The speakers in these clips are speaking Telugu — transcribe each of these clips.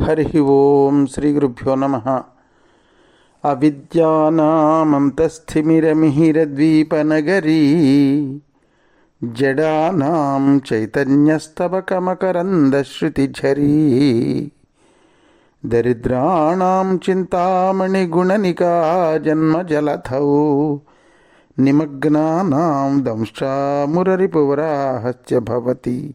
हरि ओम श्री गुरुभ्यो नमः जड़ा जडानां दरिद्राण चिंतामणिगुण चिन्तामणिगुणनिका निमग्ना दंशा दंशामुररिपुवराहश्च भवति।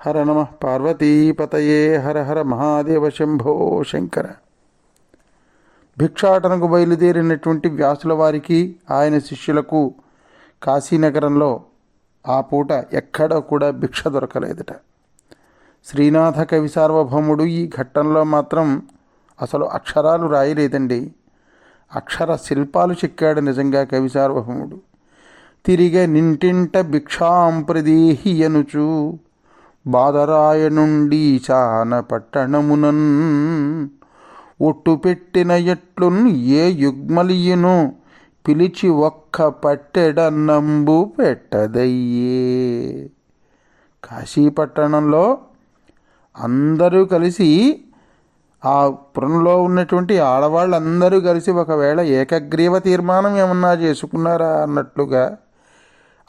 హర నమ పార్వతీపతయే హర హర మహాదేవ శంభో శంకర. భిక్షాటనకు బయలుదేరినటువంటి వ్యాసుల వారికి ఆయన శిష్యులకు కాశీనగరంలో ఆ పూట ఎక్కడ కూడా భిక్ష దొరకలేదట. శ్రీనాథ కవి సార్వభౌముడు ఈ ఘట్టంలో మాత్రం అసలు అక్షరాలు రాయలేదండి. అక్షర శిల్పాలు చెక్కాడు నిజంగా కవి సార్వభౌముడు. తిరిగే నింటింట భిక్షాంప్రదేహి అనుచు బాదరాయనుండి చాన పట్టణమునన్ ఒట్టు పెట్టిన ఎట్లున్ ఏ యుగ్మలియును పిలిచి ఒక్క పట్టెడన్నంబు పెట్టదయ్యే. కాశీపట్టణంలో అందరూ కలిసి ఆ పురంలో ఉన్నటువంటి ఆడవాళ్ళందరూ కలిసి ఒకవేళ ఏకగ్రీవ తీర్మానం ఏమన్నా చేసుకున్నారా అన్నట్లుగా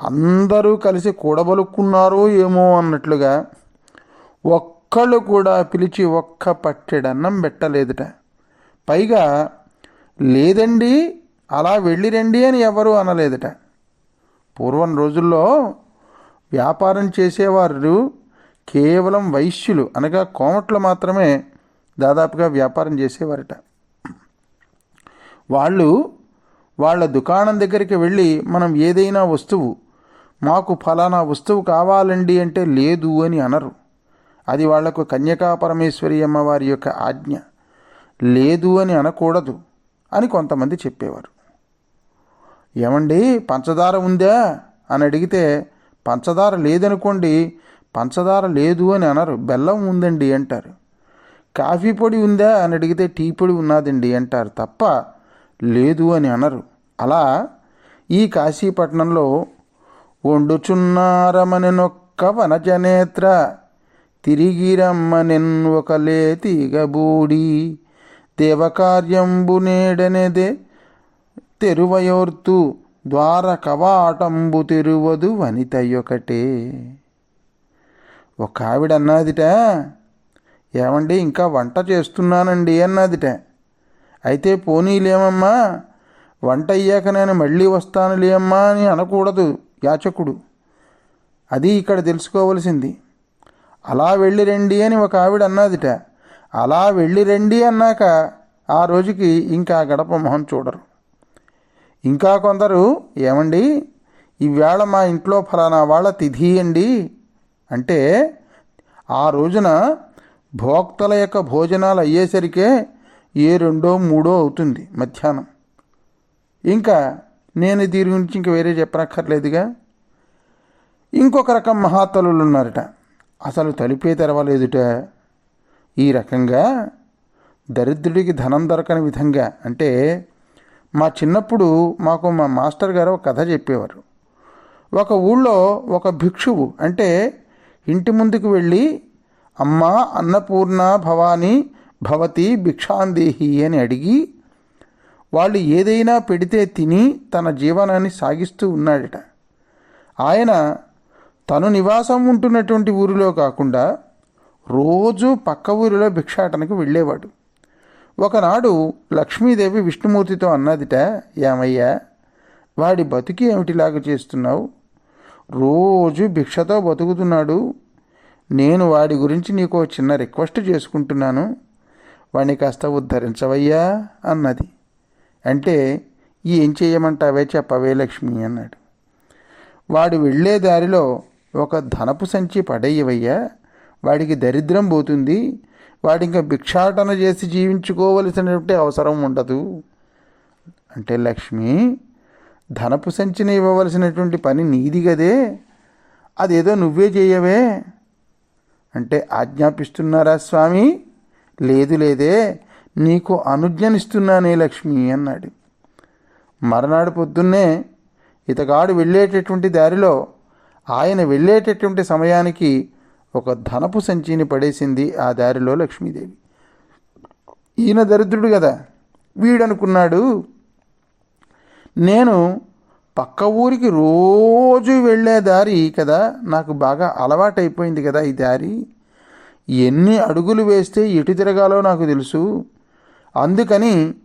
అందరూ కలిసి కూడబలుక్కున్నారో ఏమో అన్నట్లుగా ఒక్కళ్ళు కూడా పిలిచి ఒక్క పట్టెడన్నం పెట్టలేదుట. పైగా లేదండి అలా వెళ్ళిరండి అని ఎవరూ అనలేదుట. పూర్వం రోజుల్లో వ్యాపారం చేసేవారు కేవలం వైశ్యులు అనగా కోమట్లు మాత్రమే దాదాపుగా వ్యాపారం చేసేవారట. వాళ్ళు వాళ్ళ దుకాణం దగ్గరికి వెళ్ళి మనం ఏదైనా వస్తువు మాకు ఫలానా వస్తువు కావాలండి అంటే లేదు అని అనరు. అది వాళ్ళకు కన్యకా పరమేశ్వరి అమ్మవారి యొక్క ఆజ్ఞ. లేదు అని అనకూడదు అని కొంతమంది చెప్పేవారు. ఏమండి పంచదార ఉందా? అని అడిగితే పంచదార లేదనుకోండి పంచదార లేదు అని అనరు. బెల్లం ఉందండి అంటారు. కాఫీ పొడి ఉందా? అని అడిగితే టీ పొడి ఉన్నదండి అంటారు తప్ప లేదు అని అనరు. అలా ఈ కాశీపట్నంలో వండుచున్నారమనొక్క వనజనేత్ర తిరిగిరమ్మనెన్ ఒక లేతిగబూడి దేవకార్యంబు నేడనెదే తెరువయోర్తు ద్వార కవాటంబు తెరువదు వనితయొకటే ఒక ఆవిడ అన్నదిట ఏమండి ఇంకా వంట చేస్తున్నానండి అన్నదిట. అయితే పోనీలేమమ్మా వంట అయ్యాక నేను మళ్ళీ వస్తానులేమ్మా అని అనకూడదు. యాచకుడు. అది ఇక్కడ తెలుసుకోవలసింది. అలా వెళ్ళి రండి అని ఒక ఆవిడ అన్నదిట. అలా వెళ్ళి రండి అన్నాక ఆ రోజుకి ఇంకా గడప మొహం చూడరు. ఇంకా కొందరు ఏమండి? ఈవేళ మా ఇంట్లో ఫలానా వాళ్ళ తిథి అండి? అంటే ఆ రోజున భోక్తల యొక్క భోజనాలు అయ్యేసరికే ఏ రెండో మూడో అవుతుంది మధ్యాహ్నం. ఇంకా నేను దీని గురించి ఇంక వేరే చెప్పనక్కర్లేదుగా. ఇంకొక రకం మహాతలులు ఉన్నారట. అసలు తలుపే తెరవలేదుట. ఈ రకంగా దరిద్రుడికి ధనం దొరకని విధంగా అంటే మా చిన్నప్పుడు మాకు మా మాస్టర్ గారు ఒక కథ చెప్పేవారు. ఒక ఊళ్ళో ఒక భిక్షువు అంటే ఇంటి ముందుకు వెళ్ళి అమ్మ అన్నపూర్ణ భవాని భవతి భిక్షాందేహి అని అడిగి వాళ్ళు ఏదైనా పెడితే తిని తన జీవనాన్ని సాగిస్తూ ఉన్నాడట. ఆయన తను నివాసం ఉంటున్నటువంటి ఊరిలో కాకుండా రోజు పక్క ఊరిలో భిక్షాటనకు వెళ్ళేవాడు. ఒకనాడు లక్ష్మీదేవి విష్ణుమూర్తితో అన్నదిట ఏమయ్యా వాడి బతుకి ఏమిటిలాగా చేస్తున్నావు? రోజు భిక్షతో బతుకుతున్నాడు. నేను వాడి గురించి నీకు చిన్న రిక్వెస్ట్ చేసుకుంటున్నాను. వాడిని కాస్త ఉద్ధరించవయ్యా అన్నది. అంటే ఏం చేయమంటావే చెప్పవే లక్ష్మి అన్నాడు. వాడు వెళ్ళే దారిలో ఒక ధనపు సంచి పడేయవయ్యా. వాడికి దరిద్రం పోతుంది. వాడి ఇంకా భిక్షాటన చేసి జీవించుకోవలసినటువంటి అవసరం ఉండదు. అంటే లక్ష్మి ధనపు సంచిని ఇవ్వవలసినటువంటి పని నీది కదే అదేదో నువ్వే చేయవే. అంటే ఆజ్ఞాపిస్తున్నారా స్వామి? లేదు లేదే. నీకు అనుజ్ఞనిస్తున్నానే లక్ష్మి అన్నాడు. మర్నాడు పొద్దున్నే ఇతగాడు వెళ్ళేటటువంటి దారిలో ఆయన వెళ్ళేటటువంటి సమయానికి ఒక ధనపు సంచిని పడేసింది ఆ దారిలో లక్ష్మీదేవి. ఈయన దరిద్రుడు కదా వీడనుకున్నాడు నేను పక్క ఊరికి రోజు వెళ్ళే దారి కదా నాకు బాగా అలవాటైపోయింది కదా ఈ దారి. ఎన్ని అడుగులు వేస్తే ఎటు తిరగాలో నాకు తెలుసు. అందుకని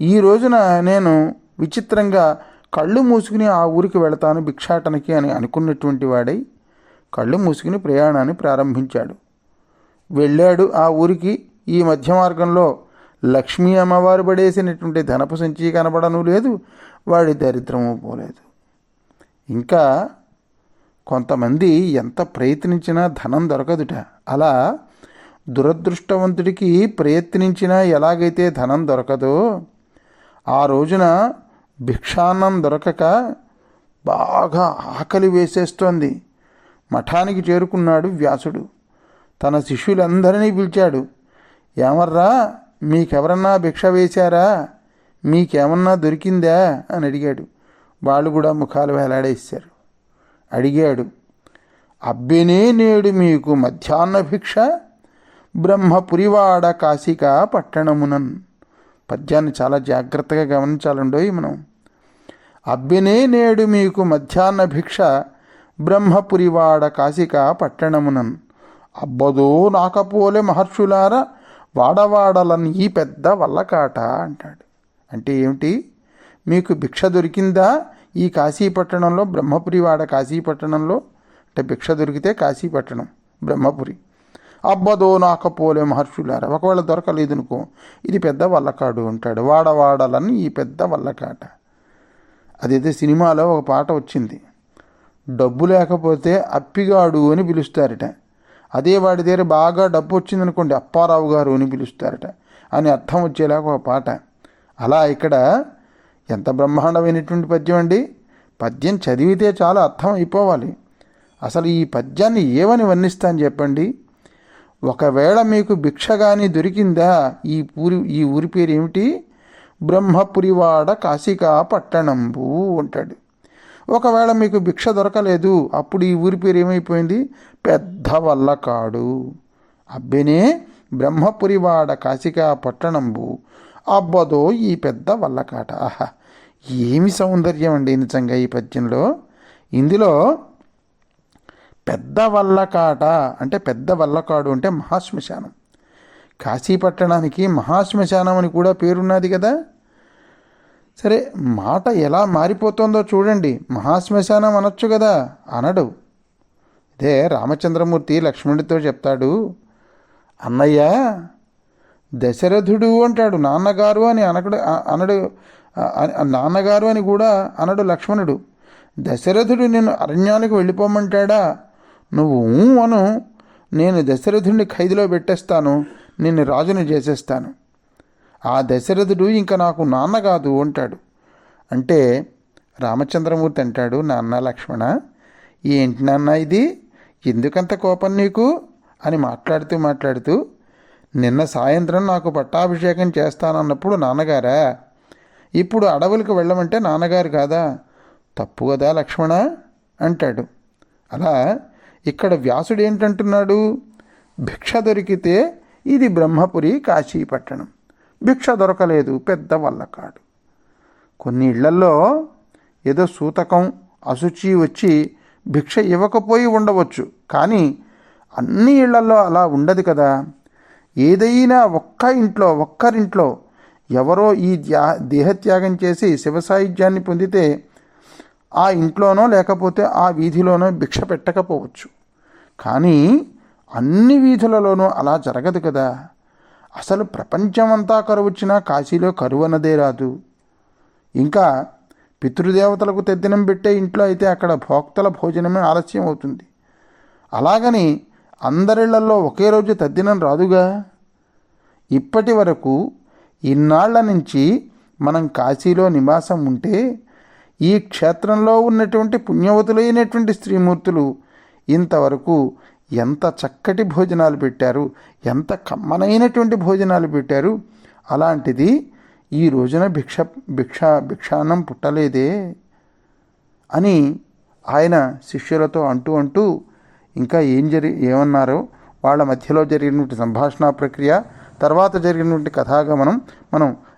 ఈ రోజున నేను విచిత్రంగా కళ్ళు మూసుకుని ఆ ఊరికి వెళతాను భిక్షాటనకి అని అనుకున్నటువంటి వాడై కళ్ళు మూసుకుని ప్రయాణాన్ని ప్రారంభించాడు. వెళ్ళాడు ఆ ఊరికి. ఈ మధ్య మార్గంలో లక్ష్మీ అమ్మవారు పడేసినటువంటి ధనపు సంచి కనబడను లేదు వాడి దరిద్రము పోలేదు. ఇంకా కొంతమంది ఎంత ప్రయత్నించినా ధనం దొరకదుట. అలా దురదృష్టవంతుడికి ప్రయత్నించినా ఎలాగైతే ధనం దొరకదో ఆ రోజున భిక్షాన్నం దొరకక బాగా ఆకలి వేసేస్తోంది. మఠానికి చేరుకున్నాడు వ్యాసుడు. తన శిష్యులందరినీ పిలిచాడు. ఏమర్రా మీకెవరన్నా భిక్ష వేశారా? మీకేమన్నా దొరికిందా? అని అడిగాడు. వాళ్ళు కూడా ముఖాలు వేలాడేశారు. అడిగాడు అబ్బినే నేడు మీకు మధ్యాహ్న భిక్ష బ్రహ్మపురివాడ కాశిక పట్టణమునన్. పద్యాన్ని చాలా జాగ్రత్తగా గమనించాలండోయ్ మనం. అబ్బినే నేడు మీకు మధ్యాహ్న భిక్ష బ్రహ్మపురివాడ కాశిక పట్టణమునన్. అబ్బదో నాకపోలే మహర్షులార వాడవాడలని ఈ పెద్ద వల్లకాట అంటాడు. అంటే ఏమిటి? మీకు భిక్ష దొరికిందా ఈ కాశీపట్టణంలో బ్రహ్మపురివాడ కాశీపట్టణంలో అంటే భిక్ష దొరికితే కాశీపట్టణం బ్రహ్మపురి. అబ్బదో నాకపోలే మహర్షులారా ఒకవేళ దొరకలేదు అనుకో ఇది పెద్ద వల్లకాడు అంటాడు. వాడవాడాలని ఈ పెద్ద వల్లకాట. అదైతే సినిమాలో ఒక పాట వచ్చింది. డబ్బు లేకపోతే అప్పిగాడు అని పిలుస్తారట. అదే వాడి దగ్గర బాగా డబ్బు వచ్చిందనుకోండి అప్పారావు గారు అని పిలుస్తారట. అని అర్థం వచ్చేలాగా ఒక పాట. అలా ఇక్కడ ఎంత బ్రహ్మాండమైనటువంటి పద్యం అండి. పద్యం చదివితే చాలా అర్థం అయిపోవాలి. అసలు ఈ పద్యాన్ని ఏమని వర్ణిస్తాను చెప్పండి? ఒకవేళ మీకు భిక్షగాని దొరికిందా ఈ ఊరి ఈ ఊరి పేరు ఏమిటి బ్రహ్మపురివాడ కాశికా పట్టణంబు అంటాడు. ఒకవేళ మీకు భిక్ష దొరకలేదు అప్పుడు ఈ ఊరి పేరు ఏమైపోయింది? పెద్ద వల్లకాడు అబ్బెనే బ్రహ్మపురివాడ కాశికా పట్టణంబు. అబ్బదో ఈ పెద్ద వల్లకాట ఆహా ఏమి సౌందర్యం అండి నిజంగా ఈ పద్యంలో. ఇందులో పెద్ద వల్లకాట అంటే పెద్ద వల్లకాడు అంటే మహాశ్మశానం. కాశీపట్టణానికి మహాశ్మశానం అని కూడా పేరున్నది కదా. సరే మాట ఎలా మారిపోతుందో చూడండి. మహాశ్మశానం అనొచ్చు కదా. అనడు. ఇదే రామచంద్రమూర్తి లక్ష్మణుడితో చెప్తాడు. అన్నయ్య దశరథుడు అంటాడు నాన్నగారు అని అనకడు అనడు నాన్నగారు అని కూడా అనడు లక్ష్మణుడు. దశరథుడు నేను అరణ్యానికి వెళ్ళిపోమంటాడా? నువ్వు ఊ అను. నేను దశరథుడిని ఖైదులో పెట్టేస్తాను. నిన్ను రాజుని చేసేస్తాను. ఆ దశరథుడు ఇంకా నాకు నాన్న కాదు అంటాడు. అంటే రామచంద్రమూర్తి అంటాడు నాన్న లక్ష్మణ. ఏంటి నాన్న ఇది? ఎందుకంత కోపం నీకు? అని మాట్లాడుతూ మాట్లాడుతూ నిన్న సాయంత్రం నాకు పట్టాభిషేకం చేస్తానన్నప్పుడు నాన్నగారా? ఇప్పుడు అడవులకు వెళ్ళమంటే నాన్నగారు కాదా? తప్పు కదా లక్ష్మణ అంటాడు. అలా ఇక్కడ వ్యాసుడు ఏంటంటున్నాడు? భిక్ష దొరికితే ఇది బ్రహ్మపురి కాశీపట్టణం. భిక్ష దొరకలేదు పెద్ద వల్లకాడు. కొన్ని ఇళ్ళల్లో ఏదో సూతకం అశుచి వచ్చి భిక్ష ఇవ్వకపోయి ఉండవచ్చు. కానీ అన్ని ఇళ్ళలో అలా ఉండదు కదా. ఏదైనా ఒక్క ఇంట్లో ఒక్కరింట్లో ఎవరో ఈ ధ్యా దేహత్యాగం చేసి శివసాయుధ్యాన్ని పొందితే ఆ ఇంట్లోనో లేకపోతే ఆ వీధిలోనో భిక్ష పెట్టకపోవచ్చు. కానీ అన్ని వీధులలోనూ అలా జరగదు కదా. అసలు ప్రపంచమంతా కరువు వచ్చినా కాశీలో కరువు అన్నదే రాదు. ఇంకా పితృదేవతలకు తెద్దినం పెట్టే ఇంట్లో అయితే అక్కడ భోక్తల భోజనమే ఆలస్యం అవుతుంది. అలాగని అందరిళ్ళలో ఒకే రోజు తద్దినం రాదుగా? ఇప్పటి వరకు ఇన్నాళ్ళ నుంచి మనం కాశీలో నివాసం ఉంటే ఈ క్షేత్రంలో ఉన్నటువంటి పుణ్యవతులైనటువంటి స్త్రీమూర్తులు ఇంతవరకు ఎంత చక్కటి భోజనాలు పెట్టారు ఎంత కమ్మనైనటువంటి భోజనాలు పెట్టారు అలాంటిది ఈ రోజున భిక్ష భిక్ష భిక్షాన్నం పుట్టలేదే అని ఆయన శిష్యులతో అంటూ అంటూ ఇంకా ఏం జరి ఏమన్నారో వాళ్ళ మధ్యలో జరిగినటువంటి సంభాషణ ప్రక్రియ తర్వాత జరిగినటువంటి కథాగమనం మనం